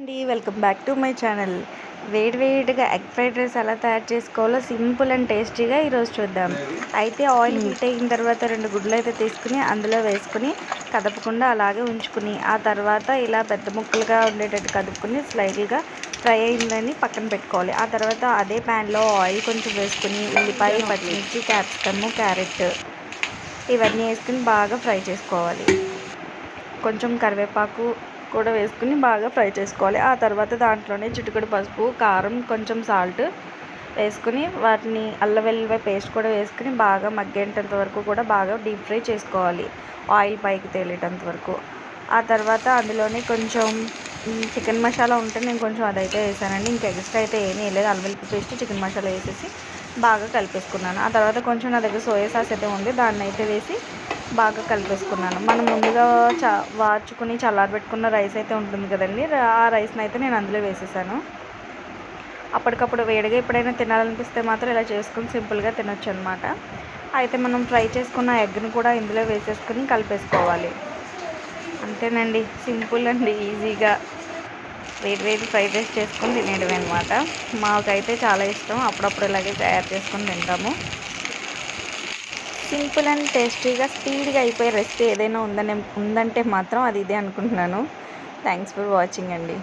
అండి welcome back to my channel. వేడివేడిగా egg fried rice ఎలా తయారు చేసుకోవాలో సింపుల్ అండ్ టేస్టీగా ఈరోజు చూద్దాం. అయితే ఆయిల్ హీట్ అయిన తర్వాత రెండు గుడ్లు అయితే తీసుకుని అందులో వేసుకుని కదపకుండా అలాగే ఉంచుకుని ఆ తర్వాత ఇలా పెద్ద ముక్కలుగా ఉండేటట్టు కదుపుకుని స్లైడ్గా ఫ్రై అయిందని పక్కన పెట్టుకోవాలి. ఆ తర్వాత అదే ప్యాన్లో ఆయిల్ కొంచెం వేసుకుని ఉల్లిపాయ పచ్చిమిర్చి క్యాప్సికమ్ క్యారెట్ ఇవన్నీ వేసుకుని బాగా ఫ్రై చేసుకోవాలి. కొంచెం కరివేపాకు కూడా వేసుకుని బాగా ఫ్రై చేసుకోవాలి. ఆ తర్వాత దాంట్లోనే చిటికడు పసుపు కారం కొంచెం సాల్ట్ వేసుకుని వాటిని అల్లం వెల్లుల్లిపాయ పేస్ట్ కూడా వేసుకుని బాగా మగ్గేంటంత వరకు కూడా బాగా డీప్ ఫ్రై చేసుకోవాలి. ఆయిల్ పైకి తేలేటంత వరకు. ఆ తర్వాత అందులోనే కొంచెం చికెన్ మసాలా ఉంటే నేను కొంచెం అదైతే వేసానండి. ఇంకా ఎక్స్ట్రా అయితే ఏమీ వేయలేదు అల్లం వెల్లుల్లి పేస్ట్ చికెన్ మసాలా వేసేసి బాగా కలిపేసుకున్నాను. ఆ తర్వాత కొంచెం నా దగ్గర సోయా సాస్ అయితే ఉంది. దాన్ని అయితే వేసి బాగా కలిపేసుకున్నాను. మనం ముందుగా చ వార్చుకుని చల్లారబెట్టుకున్న రైస్ అయితే ఉంటుంది కదండి. ఆ రైస్ని అయితే నేను అందులో వేసేసాను. అప్పటికప్పుడు వేడిగా ఎప్పుడైనా తినాలనిపిస్తే మాత్రం ఇలా చేసుకుని సింపుల్గా తినొచ్చు అనమాట అయితే మనం ఫ్రై చేసుకున్న ఎగ్ని కూడా ఇందులో వేసేసుకుని కలిపేసుకోవాలి. అంతేనండి. సింపుల్ అండి ఈజీగా. వేడి వేడి ఫ్రైడ్ రైస్ చేసుకుని తినేయడమే అనమాట మాకైతే చాలా ఇష్టం. అప్పుడప్పుడు ఇలాగే తయారు చేసుకొని తింటాము. సింపుల్ అండ్ టేస్టీగా స్పీడ్గా అయిపోయే రెసిపీ ఏదైనా ఉందని ఉందంటే మాత్రం అది ఇదే అనుకుంటున్నాను. థ్యాంక్స్ ఫర్ వాచింగ్ అండి.